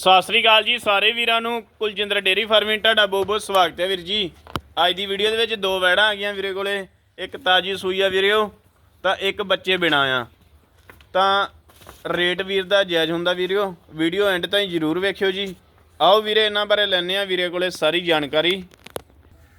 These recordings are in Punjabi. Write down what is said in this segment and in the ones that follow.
ਸਤਿ ਸ੍ਰੀ ਅਕਾਲ ਜੀ ਸਾਰੇ ਵੀਰਾਂ ਨੂੰ। ਕੁਲਜਿੰਦਰ ਡੇਰੀ ਫਾਰਮਿੰਗ, ਤੁਹਾਡਾ ਬਹੁਤ ਬਹੁਤ ਸਵਾਗਤ ਹੈ ਵੀਰ ਜੀ। ਅੱਜ ਦੀ ਵੀਡੀਓ ਦੇ ਵਿੱਚ ਦੋ ਵੈੜਾਂ ਆ ਗਈਆਂ ਵੀਰੇ ਕੋਲੇ। ਇੱਕ ਤਾਜੀ ਸੂਈ ਆ ਵੀਰਿਓ ਤਾਂ ਇੱਕ ਬੱਚੇ ਬਿਨਾ ਆ। ਤਾਂ ਰੇਟ ਵੀਰ ਦਾ ਜਾਇਜ਼ ਹੁੰਦਾ ਵੀਰਿਓ ਵੀਡੀਓ ਐਂਡ ਤਾਈਂ ਜਰੂਰ ਵੇਖਿਓ ਜੀ। ਆਓ ਵੀਰੇ, ਇਹਨਾਂ ਬਾਰੇ ਲੈਣੇ ਆ ਵੀਰੇ ਕੋਲੇ ਸਾਰੀ ਜਾਣਕਾਰੀ।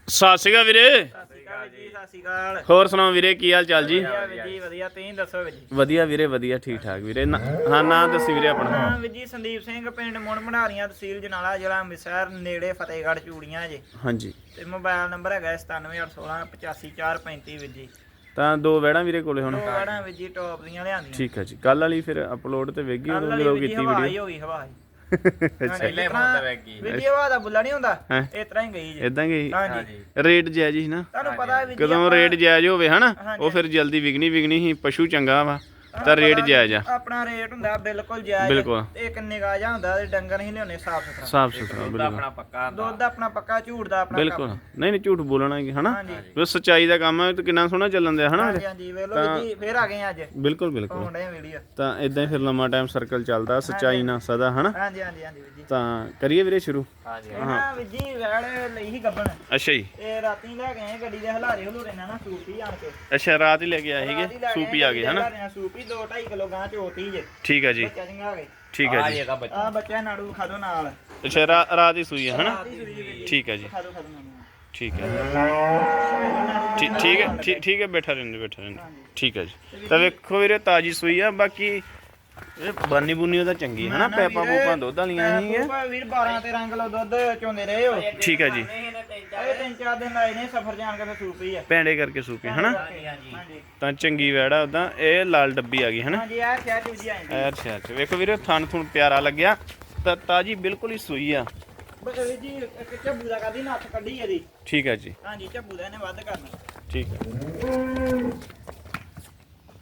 ਸਤਿ ਸ੍ਰੀ ਅਕਾਲ ਵੀਰੇ। ਸਤਿ ਸ਼੍ਰੀ ਅਕਾਲ ਜੀ ਸਤਿ ਸ਼੍ਰੀ ਅਕਾਲ। ਹੋਰ ਸੁਣਾਓ ਵੀਰੇ ਕੀ ਹਾਲ ਚਾਲ ਜੀ? ਵਧੀਆ ਵੀਰ ਜੀ ਵਧੀਆ। ਤੁਸੀਂ ਦੱਸੋ ਵੀਰ ਜੀ? ਵਧੀਆ ਵੀਰੇ ਵਧੀਆ ਠੀਕ ਠਾਕ ਵੀਰੇ। ਨਾ- ਹਾਂ ਨਾਂ ਦੱਸੀ ਵੀਰੇ ਆਪਣਾ। ਹਾਂ ਵੀਰ ਜੀ ਸੰਦੀਪ ਸਿੰਘ ਪਿੰਡ ਮੁੜ ਮੜਾਰੀਆਂ ਤਹਿਸੀਲ ਜਨਾਲਾ ਜ਼ਿਲ੍ਹਾ ਅੰਮ੍ਰਿਤਸਰ ਨੇੜੇ ਫਤਿਹਗੜ੍ਹ ਚੂੜੀਆਂ ਜੀ। ਹਾਂਜੀ। ਤੇ ਮੋਬਾਈਲ ਨੰਬਰ ਹੈਗਾ 9781685435 ਵੀਰ ਜੀ। ਤਾਂ ਦੋ ਵੈੜਾਂ ਵੀਰੇ ਕੋਲੇ ਹੁਣ। ਵੜਾਂ ਵੀਰ ਜੀ ਟੌਪ ਦੀਆਂ ਲਿਆਂਦੀਆਂ। ਠੀਕ ਹੈ ਜੀ। ਕੱਲ ਵਾਲੀ ਫਿਰ ਅਪਲੋਡ ਤੇ ਵੇਗੀ ਕੱਲ ਉਦੋਂ ਵਾਲੀ ਜਦੋਂ ਵੀਰ ਜੀ ਕੀਤੀ ਹਵਾ ਹੀ ਵੀਡੀਓ ਹੋ ਗਈ ਹਵਾ ਹੀ ਅੱਛਾ। ਪਹਿਲੇ ਫੋਨ ਤੇ ਵੇਗੀ ਵੀਰ ਜੀ ਹਵਾ ਦਾ ਬੁੱਲਾ ਨਹੀਂ ਹੁੰਦਾ। ਹੈਂ? ਇਸ ਤਰ੍ਹਾਂ ਹੀ ਗਈ ਜੀ। ਇਦਾਂ ਗਈ? ਹਾਂਜੀ। ਰੇਟ ਜਾਇਜ਼ ਹੀ ਨਾ? ਤੁਹਾਨੂੰ ਪਤਾ ਹੈ ਵੀਰ ਜੀ ਕਦੋਂ ਆਪਾਂ- ਰੇਟ ਜਾਇਜ਼ ਹੋਵੇ ਹਨਾ। ਉਹ ਫਿਰ ਜਲਦੀ ਵਿਕਣੀ ਵਿਕਣੀ ਹੀ ਪਸ਼ੂ ਚੰਗਾ ਵਾ। ਤਾਂ ਰੇਟ ਜਾਇਜ਼ ਆ। ਆਪਣਾ ਰੇਟ ਹੁੰਦਾ ਬਿਲਕੁਲ ਜਾਇਜ਼ ਬਿਲਕੁਲ। ਤੇ ਇੱਕ ਨਿਗਾਹ ਜਿਹਾ ਹੁੰਦਾ ਤੇ ਡੰਗਰ ਹੀ ਲਿਆਉਣੇ ਸਾਫ਼ ਸੁਥਰਾ। ਸਾਫ਼ ਸੁਥਰਾ ਬਿਲਕੁਲ। ਪੱਕਾ ਦੁੱਧ ਆਪਣਾ ਪੱਕਾ ਝੂਠ ਦਾ ਆਪਣਾ ਬਿਲਕੁਲ। ਨਹੀਂ ਨਹੀਂ ਝੂਠ ਬੋਲਣਾ ਹੀ ਹਨਾ? ਹਾਂਜੀ। ਸੱਚਾਈ ਦਾ ਕੰਮ ਹੈ ਤੇ ਕਿੰਨਾ ਸੋਹਣਾ ਚੱਲਣ ਦਿਆ ਹਨਾ? ਹਾਂਜੀ ਹਾਂਜੀ ਵੇਖ ਲਓ ਜੀ ਫੇਰ ਆ ਗਏ ਅੱਜ। ਬਿਲਕੁਲ ਬਿਲਕੁਲ। ਆ ਵੀਡੀਓ ਤਾਂ ਇਦਾਂ ਹੀ ਫਿਰ ਲੰਮਾ ਟਾਈਮ ਸਰਕਲ ਚੱਲਦਾ ਸੱਚਾਈ ਨਾਲ ਸਦਾ ਹਨਾ? ਹਾਂਜੀ ਹਾਂਜੀ ਹਾਂਜੀ ਵੀਰ ਜੀ ਤਾਂ ਕਰੀਏ ਵੀਰੇ ਸ਼ੁਰੂ? ਹਾਂ ਵੀਰ ਜੀ ਵੈੜ ਲਈ ਹੀ ਗੱਬਣ। ਅੱਛਾ ਜੀ। ਤੇ ਰਾਤੀ ਲੈ ਗਏ ਗੱਡੀ ਦੇ ਹਲਾਰੇ ਹਲੂਰੇ ਨਾਲ ਨਾ ਸੂਪੀ ਆਣ ਕੇ। ਅੱਛਾ ਰਾਤ ਹੀ ਲੈ ਕੇ ਆਏ ਰਾਤੀ ਸੀਗੇ ਲੈ ਸੂਪੀ ਆ ਗਏ ਹਨਾ? ਹਲਾਰਿਆਂ ਸੂਪੀ 2 2.5 ਕਿਲੋ ਗਾਂ ਚੋਤੀ ਜੇ। ਠੀਕ ਹੈ ਜੀ। ਬੱਚਾ ਚੰਗਾ ਗਏ ਠੀਕ ਹੈ ਜੀ। ਇਹਦਾ ਬੱਚਾ। ਆ ਬੱਚਾ ਨਾੜੂ ਖਾ ਦੋ ਨਾਲ। ਅੱਛਾ ਰਾ- ਰਾਤ ਹੀ ਸੂਈ ਹੈ ਹਨਾ? ਠੀਕ ਹੈ ਜੀ। ਖਾ ਦੋ ਖਾ ਦੋ ਨਾੜੂ ਠੀਕ ਹੈ ਠੀਕ ਠੀਕ ਹੈ ਠੀਕ- ਠੀਕ ਹੈ ਬੈਠਾ ਰਹਿੰਦੇ ਬੈਠਾ ਰਹਿੰਦੇ। ਠੀਕ ਹੈ ਜੀ। ਤਾਂ ਵੇਖੋ ਵੀਰੇ ਤਾਜੀ ਸੂਈ ਆ ਬਾਕੀ ਇਹ ਬਾਨੀ ਬੁਨੀ ਉਹਦਾ ਚੰਗੀ ਹੈ ਹਨਾ? ਪੈਪਾ ਪੂਪਾਂ ਦੁੱਧ ਵਾਲੀਆਂ ਹੀ ਆ ਪੂਪਾ ਵੀਰ 12 13 ਕਿਲੋ ਦੁੱਧ ਚੋਂਦੇ ਰਹੇ ਹੋ ਠੀਕ ਹੈ ਜੀ। ਤਿੰਨ ਚਾਰ ਦਿਨ ਲਾਏ ਨੇ ਸਫਰ ਜਾਣ ਕੇ ਤੇ ਸੂਪੀ ਆ। ਪੈਂਡੇ ਕਰਕੇ ਸੂਪੀ ਹਨਾ? ਹਾਂਜੀ ਤਾਂ ਚੰਗੀ ਵੈੜਾ ਉਦਾਂ ਇਹ ਲਾਲ ਡੱਬੀ ਆ ਗਈ ਹਨਾ? ਹਾਂਜੀ ਆ ਸ਼ਹਿਰ ਚ ਜੀ ਆਏ ਐਰ ਸ਼ਹਿਰ ਚ। ਵੇਖੋ ਵੀਰੇ ਥਣ ਥੁਣ ਪਿਆਰਾ ਲੱਗਿਆ। ਤਾਂ ਤਾਜੀ ਬਿਲਕੁਲ ਹੀ ਸੂਈ ਆ। ਬਸ ਵੀਰ ਜੀ ਇੱਕ ਝੱਬੂ ਦਾ ਕਰਦੀ ਨੱਥ ਕੱਢੀ ਇਹਦੀ। ਠੀਕ ਹੈ ਜੀ। ਹਾਂਜੀ ਝੱਬੂ ਦਾ ਇਹਨੇ ਵੱਧ ਕਰਨਾ। ਠੀਕ ਹੈ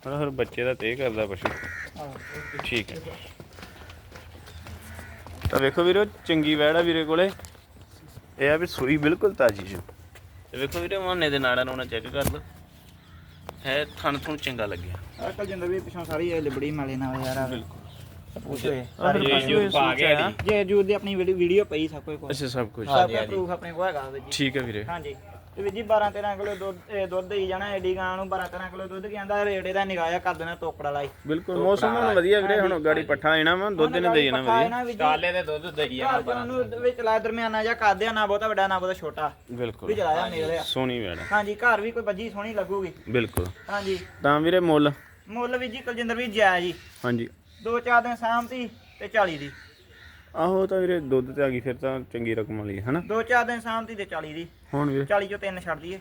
ਹੁਣ ਫਿਰ ਬੱਚੇ ਦਾ ਤੇ ਕਰਦਾ ਪਸ਼ੂ। ਠੀਕ ਹੈ ਤਾਂ ਵੇਖੋ ਵੀਰੋ ਚੰਗੀ ਵੈੜ ਆ ਵੀਰੇ ਕੋਲੇ। ਇਹ ਆ ਵੀ ਸੂਈ ਬਿਲਕੁਲ ਤਾਜੀ ਜੀ। ਤੇ ਵੇਖੋ ਵੀਰੇ ਮੋਨੇ ਦੇ ਨਾੜਾਂ ਨੂੰ ਨਾ ਚੈੱਕ ਕਰ ਲਓ। ਹੈ ਥਣ ਥਣ ਚੰਗਾ ਲੱਗਿਆ। ਆ ਜਿੰਦਰ ਵੀ ਪਿਛੋਂ ਸਾਰੀ ਇਹ ਲਿਬੜੀ ਮਾਲੇ ਨਾਲ ਯਾਰ ਆ। ਬਿਲਕੁਲ। ਪੁੱਛੇ ਜੋ ਪਾ ਗਿਆ ਆ। ਜੇ ਜੂਰ ਦੀ ਆਪਣੀ ਵੀਡੀਓ ਪਈ ਸਭ ਕੁਝ ਕੋਲ ਅੱਛਾ ਸਭ ਕੁਝ ਪ੍ਰੂਫ ਆਪਣੇ ਕੋਲ ਹੈਗਾ ਵੀਰ ਜੀ। ਠੀਕ ਹੈ ਵੀਰੇ। ਹਾਂਜੀ। ਤੇ ਵੀਰ ਜੀ 12 13 ਕਿਲੋ ਦੁੱਧ ਇਹ ਦੁੱਧ ਹੀ ਜਾਣਾ ਐਡੀ ਗਾਂ ਨੂੰ 12 13 ਕਿਲੋ ਦੁੱਧ ਕਹਿੰਦਾ ਰੇਟ ਇਹਦਾ ਨਿਗਾਹ ਕਰ ਦੇਣਾ ਤੋਕੜਾ ਲਾਈ। ਬਿਲਕੁਲ ਮੌਸਮ ਹੁਣ ਵਧੀਆ ਵੀਰੇ ਹੁਣ ਗਾੜੀ ਪੱਠਾ ਆਣਾ ਵਾ ਦੁੱਧ ਨੇ ਦੇ ਜਾਣਾ ਵਧੀਆ। ਕਾਲੇ ਦੇ ਦੁੱਧ ਦਈ ਆ ਘਰ ਚ ਉਹਨੂੰ ਵਿੱਚ ਲਾ ਦਰਮਿਆਨਾ ਜਾਂ ਕਰਦੇ ਆ ਨਾ ਬਹੁਤਾ ਵੱਡਾ ਨਾ ਬਹੁਤਾ ਛੋਟਾ। ਵੀ ਬਿਲਕੁਲ ਚਲਾਇਆ ਨਿਕਲਿਆ। ਸੋਹਣੀ ਵੈੜ। ਹਾਂਜੀ ਘਰ ਵੀ ਕੋਈ ਬੱਜੀ ਸੋਹਣੀ ਲੱਗੂਗੀ। ਬਿਲਕੁਲ। ਹਾਂਜੀ। ਤਾਂ ਵੀਰੇ ਮੁੱਲ? ਮੁੱਲ ਵੀ ਜੀ ਕੁਲਜਿੰਦਰ ਵੀ ਜਾਇਜ਼ ਜੀ। ਹਾਂਜੀ। ਦੋ ਚਾਰ ਦਿਨ ਸਾਂਭਤੀ ਤੇ 40 ਦੀ। ਆਹੋ ਤਾਂ ਵੀਰੇ ਦੁੱਧ ਤੇ ਆ ਗਈ ਫਿਰ ਤਾਂ ਚੰਗੀ ਰਕਮ ਵਾਲੀ ਹੈ ਹਨਾ? ਦੋ ਚਾਰ ਦਿਨ ਸਾਂਭਤੀ ਤੇ 40 ਦੀ। ਹੁਣ ਵੀਰੇ 40 ਚੋਂ ਤਿੰਨ ਛੱਡ ਦਈਏ।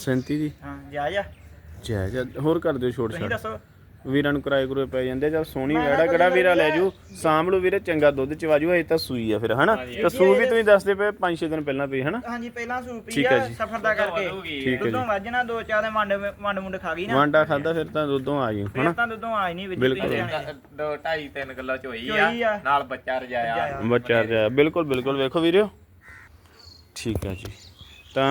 37 ਦੀ? ਹਾਂ ਜਾਇਜ਼ ਆ ਜੈ ਜੈ। ਹੋਰ ਕਰ ਦਿਓ ਛੋਟ ਤੁਸੀਂ ਛੱਡ। ਦੱਸੋ। ਵੀਰਾਂ ਨੂੰ ਕਿਰਾਏ ਕਰੂਏ ਪੈ ਜਾਂਦੇ ਚੱਲ ਸੋਹਣੀ ਵੈੜਾ ਕਿਹੜਾ ਵੀਰਾ ਲੈ ਜੂ? ਸਾਂਭ ਲਓ ਵੀਰੇ ਚੰਗਾ ਦੁੱਧ ਚਵਾਜੂ ਇਹ ਤਾਂ ਸੂਈ ਆ ਫਿਰ ਹਨਾ? ਤਾਂ ਸੂ ਵੀ ਤੁਸੀਂ ਦੱਸਦੇ ਪਏ 5-6 ਦਿਨ ਪਹਿਲਾਂ ਪਈ ਹਨਾ? ਹਾਂਜੀ ਪਹਿਲਾਂ ਆ ਹੈ ਜੀ। ਸਫਰ ਦਾ ਕਰਕੇ। ਦੁੱਧੋਂ ਵੱਜਣਾ ਦੋ ਚਾਰ ਦੇ ਮੰਡ ਮੰਡ ਮੁੰਡ ਖਾ ਗਈ ਨਾ। ਵਾਂਡਾ ਖਾਦਾ ਫਿਰ ਤਾਂ ਦੁੱਧੋਂ ਆ ਗਈ ਹਨਾ? ਤਾਂ ਦੁੱਧੋਂ ਆਈ ਨਹੀਂ ਵਿੱਚ ਬਿਲਕੁਲ। ਤੁਸੀਂ ਜਾਣੇ। ਦੋ 2.5 3 ਕਿਲੋ ਚ ਹੋਈ ਹੋਈ ਆ। ਆ ਨਾਲ ਬੱਚਾ ਰਜਾਇਆ। ਜਾਇਆ। ਬੱਚਾ ਜਾ ਬਿਲਕੁਲ ਬਿਲਕੁਲ। ਵੇਖੋ ਵੀਰਿਓ ਠੀਕ ਹੈ ਜੀ। ਤਾਂ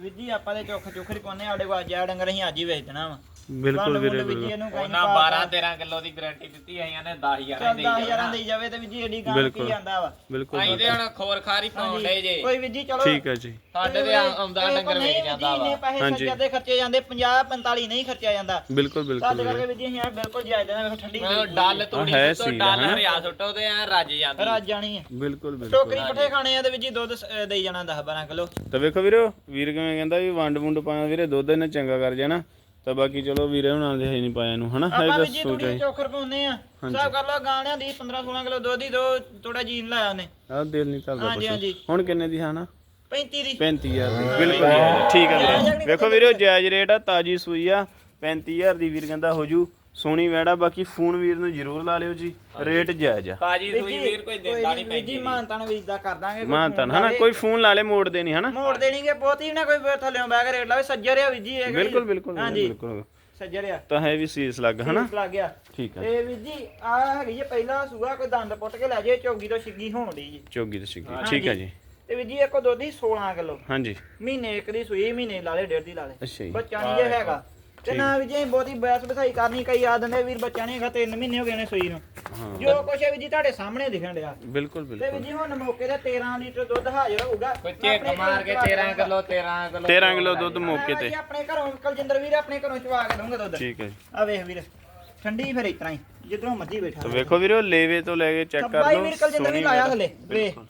ਵੀਰ ਜੀ ਆਪਾਂ ਦੇ ਚੁੱਖ ਚੁੱਖਰੀ ਪਾਉਨੇ ਸਾਡੇ ਕੋਲ ਅੱਜ ਆ ਡੰਗਰ ਅਸੀਂ ਅੱਜ ਹੀ ਵੇਚ ਦੇਣਾ ਵਾ। ਬਿਲਕੁਲ ਵੀਰੇ ਬਿਲਕੁਲ। ਉਹਨਾਂ 12 13 ਕਿਲੋ ਦੀ ਗਾਰੰਟੀ ਦਿੱਤੀ ਆਈਆਂ ਨੇ 10000 ਚੱਲ ਦੀ 10000 ਦੇਈ ਜਾਵੇ ਤੇ ਵੀਰ ਜੀ ਏਡੀ ਗਾਂ। ਕੀ ਜਾਂਦਾ ਵਾ। ਬਿਲਕੁਲ ਆਈ ਦੇ ਹੁਣ ਖੋਰ ਖਾਰੀ ਪਾਉਣ ਲੈ ਜੇ। ਕੋਈ ਵੀਰ ਜੀ ਚਲੋ। ਠੀਕ ਹੈ ਜੀ। ਸਾਡੇ ਦੇ ਆਉਂਦਾ ਡੰਗਰ ਵੇਚ ਜਾਂਦਾ ਇੰਨੇ ਵਾ। ਪੈਸੇ ਹਾਂਜੀ। ਖਰਚੇ ਦੇ ਖਰਚੇ ਜਾਂਦੇ 50 45 ਨਹੀਂ ਖਰਚਿਆ ਜਾਂਦਾ। ਬਿਲਕੁਲ ਬਿਲਕੁਲ ਸਾਡੇ ਵੀਰੇ। ਕਰਕੇ ਵੀਰ ਜੀ ਅਸੀਂ ਬਿਲਕੁਲ ਜਾਇਜ਼ ਦੇਣਾ ਵੇਖੋ ਠੰਡੀ ਡੱਲ ਤੋੜੀ ਸੀ, ਡੱਲ? ਹਰਿਆ ਸੁੱਟੋ ਤੇ ਐ ਰੱਜ ਜਾਂਦੀ। ਰਾਜ ਜਾਣੀ ਹੈ ਬਿਲਕੁਲ ਬਿਲਕੁਲ। ਟੋਕਰੀ ਪੱਠੇ ਖਾਣੇ ਆ ਤੇ ਵੀਰ ਜੀ ਦੁੱਧ ਦੇਈ ਜਾਣਾ 10 12 ਕਿਲੋ। ਤਾਂ ਵੇਖੋ ਵੀਰੇ ਵੀਰ ਕਿਵੇਂ ਕਹਿੰਦਾ ਵੀ ਵੰਡ ਵੁੰਡ ਪਾਇਆ ਵੀਰੇ ਦੁੱਧ ਇਹਨੇ ਚੰਗਾ ਕਰ ਜਾਣਾ। ਤਾਂ ਬਾਕੀ ਚਲੋ ਵੀਰੇ ਹੁਣਾਂ ਦੇ ਹੈ ਨਹੀਂ ਪਾਇਆ ਨੂੰ ਹਨਾ? ਹੈ ਆਪਾਂ ਤਾਂ ਵੀਰ ਜੀ ਸੋਚ ਥੋੜੀ ਆਈ ਚੋਖਰ ਪਾਉਨੇ ਆ ਸਾਬ ਕਰ ਲਓ ਗਾਣਿਆਂ ਦੀ 15 16 ਕਿਲੋ ਦੁੱਧ ਦੀ ਦੋ ਥੋੜਾ ਜੀਨ ਲਾਇਆ ਉਹਨੇ। ਆਹ ਦਿਲ ਨਹੀਂ ਚੱਲਦਾ ਹਾਂਜੀ, ਹਾਂਜੀ। ਹੁਣ ਕਿੰਨੇ ਦੀ ਹਨਾ 35 ਦੀ। 35000 ਦੀ। ਬਿਲਕੁਲ। ਠੀਕ ਹੈ ਵੀਰੇ। ਵੇਖੋ ਵੀਰੇ ਜਾਇਜ਼ ਰੇਟ ਆ ਤਾਜੀ ਸੂਈ ਆ। 35000 ਦੀ ਵੀਰ ਕਹਿੰਦਾ ਹੋ ਜੂ ਸੋਹਣੀ ਵੈੜਾ ਬਾਕੀ ਫੋਨ ਵੀਰ ਨੂੰ ਜ਼ਰੂਰ ਲਾ ਲਿਓ ਜੀ ਰੇਟ ਜਾਇਜ਼ ਆ। ਤਾਜੀ ਸੂਈ ਵੀਰ ਕੋਈ ਦਿੰਦਾ ਨਹੀਂ ਵੀਰ ਜੀ ਮਾਨਤਾਨ ਵੀਰ ਦਾ ਕਰ ਦਾਂਗੇ ਕੋਈ ਮਾਂ ਤਾਂ ਹਨਾ? ਕੋਈ ਫੋਨ ਲਾ ਲੇ ਮੋੜ ਦੇਣੀ ਹਨਾ? ਮੋੜ ਦੇਣੀਗੇ ਬਹੁਤੀ ਨਾ ਕੋਈ ਥੱਲੇੋਂ ਬਹਿ ਕੇ ਰੇਟ ਲਾਵੇ ਸੱਜਰ ਆ ਵੀਰ ਜੀ ਇਹ ਕਿਹੜੀ- ਬਿਲਕੁਲ ਬਿਲਕੁਲ ਹਾਂਜੀ। ਬਿਲਕੁਲ ਸੱਜਰ ਆ। ਤਾਂ ਹੈ ਵੀ ਸੀਸ ਲੱਗ ਹਨਾ? ਠੀਕ ਲੱਗ ਗਿਆ। ਠੀਕ ਹੈ ਤੇ ਵੀਰ ਜੀ ਆ ਹੈਗੀ ਜੀ ਪਹਿਲਾ ਸੂਆ ਕੋਈ ਦੰਦ ਪੁੱਟ ਕੇ ਲੈ ਜੇ ਚੌਗੀ ਤੋਂ ਛਿੱਗੀ ਹੋਣ ਦੀ ਜੀ। ਚੋਗੀ ਤੇ ਸਿੱਗੀ ਠੀਕ ਹੈ ਜੀ। ਤੇ ਵੀਰ ਜੀ ਇੱਕ ਦੁੱਧ ਦੀ 16 ਕਿਲੋ। ਹਾਂਜੀ। ਮਹੀਨੇ ਇੱਕ ਦੀ ਸੂਈ ਮਹੀਨੇ ਲਾ ਲੇ ਡੇਢ ਦੀ ਲਾ ਲੇ। ਅੱਛਾ ਜੀ। ਬੱਚਾ ਨਹੀਂ ਜੇ ਹੈਗਾ। ਤੇ ਨਾ ਵੀ ਜੇ ਬਹੁਤੀ ਬੈਸ ਬਸਾਈ ਕਰਨੀ ਕਈ ਆ ਦਿੰਦੇ ਵੀਰ ਬੱਚਾ ਨਹੀਂ ਹੈਗਾ 3 ਮਹੀਨੇ ਹੋ ਗਏ ਨੇ ਸੂਈ ਨੂੰ। ਹਾਂ। ਜੋ ਕੁਛ ਹੈ ਵੀ ਜੀ ਤੁਹਾਡੇ ਸਾਹਮਣੇ ਦਿਖਣ ਡਿਆ। ਬਿਲਕੁਲ ਤੇ ਵੀ ਬਿਲਕੁਲ। ਜੀ ਹੁਣ ਮੌਕੇ ਤੇ 13 ਲੀਟਰ ਦੁੱਧ ਹਾਜ਼ਰ ਹੋਊਗਾ। ਕੋਈ ਚੇਕ ਮਾਰ ਕੇ 13 ਕਿਲੋ 13 ਕਿਲੋ 13 ਕਿਲੋ ਦੁੱਧ ਮੌਕੇ ਤੇ। ਜੀ ਆਪਣੇ ਘਰੋਂ ਕਲਜਿੰਦਰ ਵੀਰ ਆਪਣੇ ਘਰੋਂ ਚਵਾ ਕੇ ਦਊਂਗਾ ਦੁੱਧ। ਠੀਕ ਹੈ ਜੀ। ਆ ਵੇਖ ਵੀਰ ਠੰਡੀ ਫਿਰ ਇਤਨਾ ਹੀ ਜਿੱਧਰੋਂ ਮਰਜ਼ੀ ਬੈਠਾ ਤਾਂ ਵੇਖੋ ਵੀਰੋ ਲੇਵੇ ਤੋਂ ਲੈ ਕੇ ਚੈੱਕ ਕਰ ਬਾਈ ਲਓ ਵੀਰ ਕਲਜਿੰਦਰ ਸੋਹਣੀ ਵੀ ਲਾਇਆ। ਥੱਲੇ ਵੇ ਬਿਲਕੁਲ।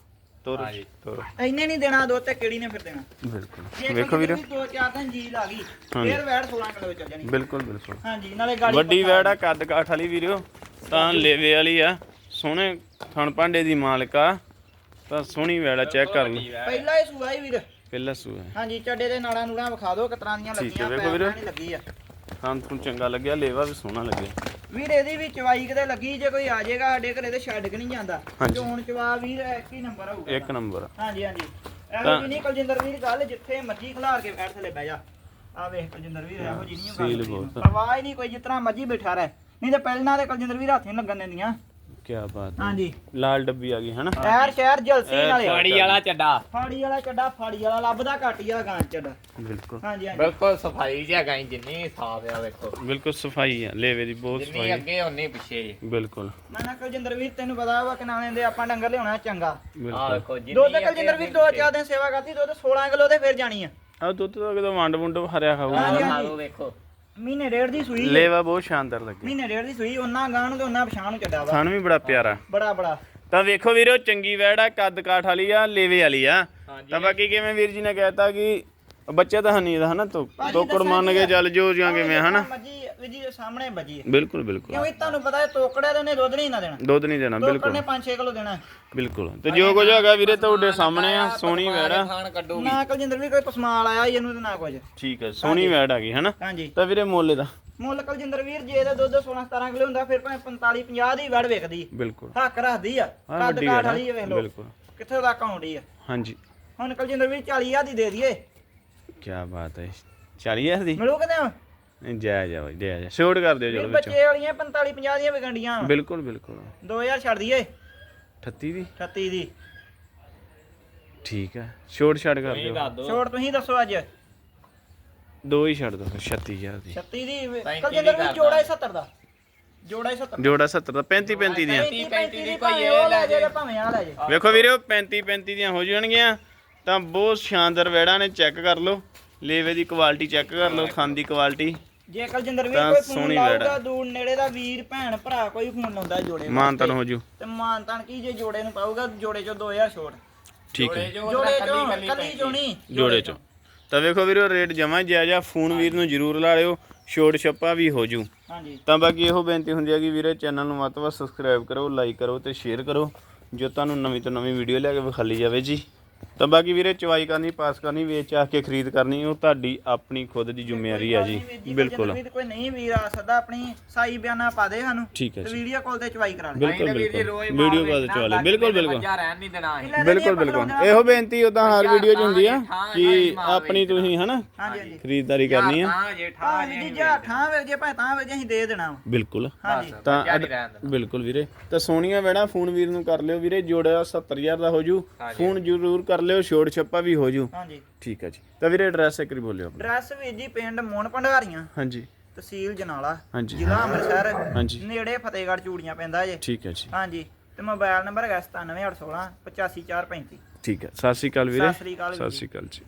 ਤੋਰੋ ਹਾਂਜੀ। ਤੋਰੋ। ਇੰਨੇ ਨਹੀਂ ਦੇਣਾ ਦੁੱਧ ਤੇ ਕਿਹੜੀ ਨੇ ਫਿਰ ਦੇਣਾ? ਬਿਲਕੁਲ। ਵੇਖੋ ਵੀਰੋ ਦੋ ਚਾਰ ਦਿਨ ਜੀ ਲਾ ਗਈ ਹਾਂਜੀ। ਫਿਰ ਵੈੜ 16 ਕਿਲੋ ਚੱਲ ਜਾਣੀ। ਬਿਲਕੁਲ ਬਿਲਕੁਲ। ਹਾਂਜੀ ਨਾਲੇ ਗਾੜੀ ਵੱਡੀ। ਵੈੜ ਆ ਕੱਦ ਕਾਠ ਵਾਲੀ ਵੀਰੋ ਤਾਂ ਲੇਵੇ ਵਾਲੀ ਆ। ਸੋਹਣੇ ਥਣ ਭਾਂਡੇ ਦੀ ਮਾਲਕ ਆ ਤਾਂ ਸੋਹਣੀ ਵੈੜ ਆ ਚੈੱਕ ਕਰ ਲਓ। ਪਹਿਲਾ ਹੀ ਸੂਆ ਹੀ ਵੀਰ। ਪਹਿਲਾ ਸੂਆ ਹੈ। ਹਾਂਜੀ ਚੱਡੇ ਦੇ ਨਾੜਾਂ ਨੂੜਾਂ ਵਿਖਾ ਦਿਓ ਕਿਤਰਾਂ ਦੀਆਂ ਠੀਕ ਹੈ, ਲੱਗੀਆਂ ਵੇਖੋ ਵੀਰੇ। ਨਹੀਂ ਲੱਗੀ ਆ। ਤਾਂ ਤੁਹਾਨੂੰ ਚੰਗਾ ਲੱਗਿਆ ਲੇਵਾ ਵੀ ਸੋਹਣਾ ਲੱਗਿਆ। ਵੀਰ ਇਹਦੀ ਵੀ ਚਵਾਈ ਕਿਤੇ ਲੱਗੀ ਜੇ ਕੋਈ ਆ ਜਾਏਗਾ ਸਾਡੇ ਘਰੇ ਤੇ ਛੱਡ ਕੇ ਨਹੀਂ ਜਾਂਦਾ। ਹਾਂਜੀ। ਚੋਣ ਚਵਾ ਵੀਰ ਇੱਕ ਹੀ ਨੰਬਰ ਹੋਊਗਾ ਇੱਕ ਨੰਬਰ। ਹਾਂਜੀ ਹਾਂਜੀ। ਤਾਂ- ਇਹੋ ਜੀ ਨਹੀਂ ਕਲਜਿੰਦਰ ਵੀਰ ਗੱਲ ਜਿੱਥੇ ਮਰਜ਼ੀ ਖਿਲਾਰ ਕੇ ਬੈਠ ਥੱਲੇ ਬਹਿ ਜਾ। ਆ ਵੇਖ ਕਲਜਿੰਦਰ ਵੀਰ ਇਹੋ ਜੀ ਨਹੀਂ ਸੀਲ ਗੱਲ ਬਹੁਤ। ਪਰਵਾਹ ਹੀ ਨਹੀਂ ਕੋਈ ਜਿਤਨਾ ਮਰਜ਼ੀ ਬੈਠਾ ਰਹਿ। ਨਹੀਂ ਤੇ ਪਹਿਲਾਂ ਤੇ ਕਲਜਿੰਦਰ ਵੀਰ ਹੱਥ ਲੱਗਣ ਦਿੰਦੀਆਂ। ਕੀ ਬਾਤ ਹੈ। ਹਾਂਜੀ। ਲਾਲ ਡੱਬੀ ਆ ਗਈ ਹਨਾ? ਸ਼ਹਿਰ ਸ਼ਹਿਰ ਜਲਸੀ ਨਾਲੇ ਫਾੜੀ ਵਾਲਾ ਚੱਡਾ। ਫਾੜੀ ਵਾਲਾ ਚੱਡਾ ਫਾੜੀ ਵਾਲਾ ਲੱਭਦਾ ਘੱਟ ਆ ਗਾਂ ਚੱਡਾ। ਬਿਲਕੁਲ। ਹਾਂਜੀ ਹਾਂਜੀ। ਬਿਲਕੁਲ ਸਫ਼ਾਈ ਜਿਹਾ ਗਾਈ ਜਿੰਨੀ ਸਾਫ਼ ਆ ਵੇਖੋ। ਬਿਲਕੁਲ ਸਫ਼ਾਈ ਆ ਲੇਵੇ ਦੀ ਬਹੁਤ ਜਿੰਨੀ ਸਫ਼ਾਈ ਅੱਗੇ ਉਨੀ ਪਿੱਛੇ। ਜੀ ਬਿਲਕੁਲ। ਮੈਂ ਨਾ ਕਲਜਿੰਦਰ ਵੀਰ ਤੈਨੂੰ ਪਤਾ ਵਾ ਕਿ ਨਾਲੇ ਦੇ ਆਪਾਂ ਡੰਗਰ ਲਿਆਉਣਾ ਚੰਗਾ। ਆ ਬਿਲਕੁਲ ਵੇਖੋ ਜਿੰਨੀ ਦੁੱਧ ਅੱਗੇ ਕਲਜਿੰਦਰ ਵੀਰ ਦੋ। ਚਾਰ ਦਿਨ ਸੇਵਾ ਕਰਦੀ ਦੁੱਧ 16 ਕਿਲੋ ਤੇ ਫਿਰ ਜਾਣੀ ਆ। ਆ ਦੁੱਧ ਤਾਂ ਕਿਤੇ ਵੰਡ ਵੁੰਡ ਹਰਿਆ ਖਾਊਗਾ। ਹਾਂਜੀ, ਆਹ। ਲਓ ਵੇਖੋ। ਮਹੀਨੇ ਡੇਢ ਦੀ ਸੂਈ ਆ। ਲੇਵਾ ਬਹੁਤ ਸ਼ਾਨਦਾਰ ਲੱਗਿਆ ਮਹੀਨੇ ਡੇਢ ਦੀ ਸੂਈ ਉਹਨਾਂ ਗਾਂ ਨੂੰ ਤੇ ਉਹਨਾਂ ਪਛਾਣ ਨੂੰ ਚੱਡਾ ਵਾ। ਥਣ ਵੀ ਬੜਾ ਪਿਆਰਾ। ਬੜਾ ਬੜਾ। ਤਾਂ ਵੇਖੋ ਵੀਰੋ ਚੰਗੀ ਵੈੜ ਆ ਕੱਦ ਕਾਠ ਵਾਲੀ ਆ ਲੇਵੇ ਵਾਲੀ ਆ। ਤਾਂ ਬਾਕੀ ਕਿਵੇਂ ਵੀਰ ਜੀ ਨੇ ਕਹਿਤਾ ਕਿ ਬੱਚਾ ਤਾਂ ਹਨੀ ਦਾ ਹਨਾ ਤੋ ਤੋਕੜ ਮੰਨ ਕੇ ਕੀ ਚੱਲ ਜੋ ਜਾਂ ਕਿਵੇਂ ਹਨਾ? ਮੱਜੀ ਵੀ ਜੀ ਦੇ ਸਾਹਮਣੇ ਬੱਜੀ ਬਿਲਕੁਲ ਬਿਲਕੁਲ। ਕਿਉਂਕਿ ਤੁਹਾਨੂੰ ਪਤਾ ਹੈ ਤੋਕੜਿਆ ਤੇ ਉਹਨੇ ਦੁੱਧ ਨਹੀਂ ਨਾ ਦੇਣਾ। ਦੁੱਧ ਨਹੀਂ ਦੇਣਾ ਤੋਕੜ ਬਿਲਕੁਲ। ਨੇ 5-6 ਕਿਲੋ ਦੇਣਾ। ਬਿਲਕੁਲ। ਤੇ ਜੋ ਕੁਝ ਹੈਗਾ ਵੀਰੇ ਤੁਹਾਡੇ ਸਾਹਮਣੇ ਆ ਸੋਹਣੀ ਵੈੜ ਆ। ਖਾਣ ਕੱਢੂਗੀ। ਨਾ ਕਲਜਿੰਦਰ ਵੀ ਕੋਈ ਪਸਮਾਲ ਆਇਆ ਹੀ ਇਹਨੂੰ ਤੇ ਨਾ ਕੁਝ। ਠੀਕ ਹੈ ਸੋਹਣੀ ਵੈੜ ਆ ਗਈ ਹਨਾ? ਹਾਂਜੀ। ਤਾਂ ਵੀਰੇ ਮੁੱਲ ਦਾ ਮੁੱਲ ਕਲਜਿੰਦਰ ਵੀਰ ਜੇ ਇਹਦਾ ਦੁੱਧ 16-17 ਕਿਲੋ ਹੁੰਦਾ ਫਿਰ ਭਾਵੇਂ 45-50 ਦੀ ਵੜ ਵਿਕਦੀ। ਬਿਲਕੁਲ। ਹੱਕ ਰੱਖਦੀ ਆ ਹਾਂ ਕੱਦ ਵੱਡੀ ਕਾਠ ਵੈੜ ਆ। ਵਾਲੀ ਆ ਵੇਖ ਲਓ। ਬਿਲਕੁਲ। ਕਿੱਥੇ ਤੱਕ ਆਉਂਦੀ ਆ। ਹਾਂਜੀ। ਹੁਣ ਕਲਜਿੰਦਰ ਵੀਰ 40000 ਦੀ ਦੇ ਦਈਏ। ਕੀ ਬਾਤ ਹੈ। 40000 ਦੀ? ਮਿਲੂ ਕਿਤੇ ਜੈ ਜੈ ਬਾਈ ਜੈ ਜੈ ਛੋਟ ਕਰ ਦਿਓ ਚਲੋ ਵਿੱਚੋਂ ਬੱਚੇ ਵਾਲੀਆਂ 45-50 ਦੀਆਂ ਵਿਕਣਡੀਆਂ ਬਿਲਕੁਲ ਬਿਲਕੁਲ। 2000 ਛੱਡ ਦਈਏ। 38 ਦੀ? 38 ਦੀ। ਠੀਕ ਹੈ ਛੋਟ ਛੱਡ ਕਰ ਦਿਓ। ਛੋੜ ਤੁਸੀਂ ਦੱਸੋ ਅੱਜ। ਦੋ ਹੀ ਛੱਡ ਫਿਰ 36000 ਦੀ। 36 ਦੀ ਪੈਂਤੀ ਕਲਜਿੰਦਰ ਦੀ ਕਰ ਜੋੜਾ ਹੀ 70 ਦਾ। ਜੋੜਾ ਹੀ 70 ਜੋੜਾ 70 ਦਾ 35 35 ਦੀਆਂ। 35 35 ਦੀ ਉਹ ਇਹ ਲੈ ਜੇ ਭਾਵੇਂ ਆ ਲੈ ਜੇ ਵੇਖੋ ਵੀਰੋ 35 35 ਦੀਆਂ ਹੋ ਜਾਣਗੀਆਂ। ਤਾਂ ਬਹੁਤ ਸ਼ਾਨਦਾਰ ਵੈੜਾਂ ਨੇ ਚੈੱਕ ਕਰ ਲਓ। ਲੇਵੇ ਦੀ ਕੁਆਲਿਟੀ ਚੈੱਕ ਕਰ ਲਓ ਦੀ ਕੁਆਲਿਟੀ ਜੇ ਕਲਜਿੰਦਰ ਵੀਰ ਤਾਂ ਕੋਈ ਫੋਨ ਸੋਹਣੀ ਵੈੜ ਆ। ਲਾਊਗਾ ਦੂਰ ਨੇੜੇ ਦਾ ਵੀਰ ਭੈਣ ਭਰਾ ਕੋਈ ਫੋਨ ਲਾਉਂਦਾ ਜੋੜੇ ਮਾਨਤਨ ਹੋ ਜੂ। ਤੇ ਮਾਨਤਾਨ ਕੀ ਜੇ ਜੋੜੇ ਨੂੰ ਪਾਊਗਾ ਜੋੜੇ ਚੋਂ 2000 ਛੋੜ ਠੀਕ ਹੈ। ਜੋੜੇ ਚੋਂ ਕੱਲੀ ਚੋਣੀ ਜੋੜੇ ਚੋਂ ਤਾਂ ਵੇਖੋ ਵੀਰੋ ਰੇਟ ਜਮਾ ਜਾਇਜ਼ ਆ ਫੋਨ ਵੀਰ ਨੂੰ ਜਰੂਰ ਲਾ ਲਿਓ ਛੋਟ ਛੱਪਾ ਵੀ ਹੋ ਜੂ। ਹਾਂਜੀ। ਤਾਂ ਬਾਕੀ ਇਹੋ ਬੇਨਤੀ ਹੁੰਦੀ ਹੈ ਕਿ ਵੀਰੇ ਚੈਨਲ ਨੂੰ ਵੱਧ ਤੋਂ ਵੱਧ ਸਬਸਕ੍ਰਾਈਬ ਕਰੋ ਲਾਈਕ ਕਰੋ ਤੇ ਸ਼ੇਅਰ ਕਰੋ ਜੋ ਤੁਹਾਨੂੰ ਨਵੀਂ ਤੋਂ ਨਵੀਂ ਵੀਡੀਓ ਲੈ ਕੇ ਵਿਖਾਲੀ ਜਾਵੇ ਜੀ। ਤਾਂ ਬਾਕੀ ਵੀਰੇ ਚਵਾਈ ਕਰਨੀ ਪਾਸ ਕਰਨੀ ਵੇਚ ਆ ਕੇ ਖਰੀਦ ਕਰਨੀ ਉਹ ਤੁਹਾਡੀ ਆਪਣੀ ਖੁਦ ਦੀ ਜ਼ਿੰਮੇਵਾਰੀ ਆ ਜੀ। ਬਿਲਕੁਲ। ਕੋਈ ਨਹੀਂ ਵੀਰ ਆ ਸਕਦਾ ਆਪਣੀ ਸਾਈ ਬਿਆਨਾ ਪਾ ਦੇ ਸਾਨੂੰ ਠੀਕ ਹੈ ਜੀ। ਵੀਡੀਓ ਕਾਲ ਤੇ ਚਵਾਈ ਕਰਾ ਲੈ ਬਿਲਕੁਲ। ਬਿਲਕੁਲ ਵੀਡੀਓ ਕਾਲ ਤੇ ਚਵਾ ਲਿਓ ਬਿਲਕੁਲ ਬਿਲਕੁਲ। ਮੱਝਾਂ ਰਹਿਣ ਨਹੀਂ ਦੇਣਾ। ਅਸੀਂ। ਬਿਲਕੁਲ ਬਿਲਕੁਲ। ਇਹੋ ਬੇਨਤੀ ਉਦਾਂ ਹਰ ਵੀਡੀਓ 'ਚ ਹੁੰਦੀ ਆ ਕਿ ਆਪਣੀ ਤੁਸੀਂ ਹਨਾ ਖਰੀਦਦਾਰੀ ਕਰਨੀ ਆ। ਹਾਂ ਜੇ ਠਾ ਹਾਂ ਵੀਰ ਜੀ ਜਾਂ ਠਾਂ ਵੇ ਜੇ ਭਾਵੇਂ ਤਾਂ ਵੇ ਜੇ ਅਸੀਂ ਦੇ ਦੇਣਾ ਵਾ। ਬਿਲਕੁਲ। ਤਾਂ ਬਿਲਕੁਲ ਵੀਰੇ। ਤਾਂ ਸੋਨੀਆ ਵੇੜਾ ਫੋਨ ਵੀਰ ਨੂੰ ਕਰ ਲਿਓ ਵੀਰੇ ਜੋੜਾ 70000 ਦਾ ਹੋ ਜੂ। ਫੋਨ ਜ਼ਰੂਰ ਕਰ ਲਿਓ ਛੋਟ ਛੱਪਾ ਵੀ ਹੋ ਜੂ। ਹਾਂਜੀ। ਠੀਕ ਹੈ ਜੀ। ਤਾਂ ਵੀਰੇ ਐਡਰੈਸ ਇੱਕ ਵਾਰੀ ਬੋਲਿਓ ਆਪਣਾ। ਐਡਰੈਸ ਵੀਰ ਜੀ ਪਿੰਡ ਮੋਹਨ ਭੰਡਾਰੀਆਂ। ਹਾਂਜੀ। ਤਹਿਸੀਲ ਜਨਾਲਾ। ਹਾਂਜੀ। ਜ਼ਿਲ੍ਹਾ ਅੰਮ੍ਰਿਤਸਰ। ਹਾਂਜੀ। ਨੇੜੇ ਫਤਿਹਗੜ੍ਹ ਚੂੜੀਆਂ ਪੈਂਦਾ ਜੇ। ਠੀਕ ਹੈ ਜੀ। ਹਾਂਜੀ। ਤੇ ਮੋਬਾਈਲ ਨੰਬਰ ਹੈਗਾ 97816 85435 ਠੀਕ ਹੈ ਸਤਿ ਸ਼੍ਰੀ ਅਕਾਲ ਵੀਰੇ। ਸਤਿ ਸ੍ਰੀ ਅਕਾਲ ਵੀਰ ਜੀ। ਸ਼੍ਰੀ ਅਕਾਲ ਜੀ।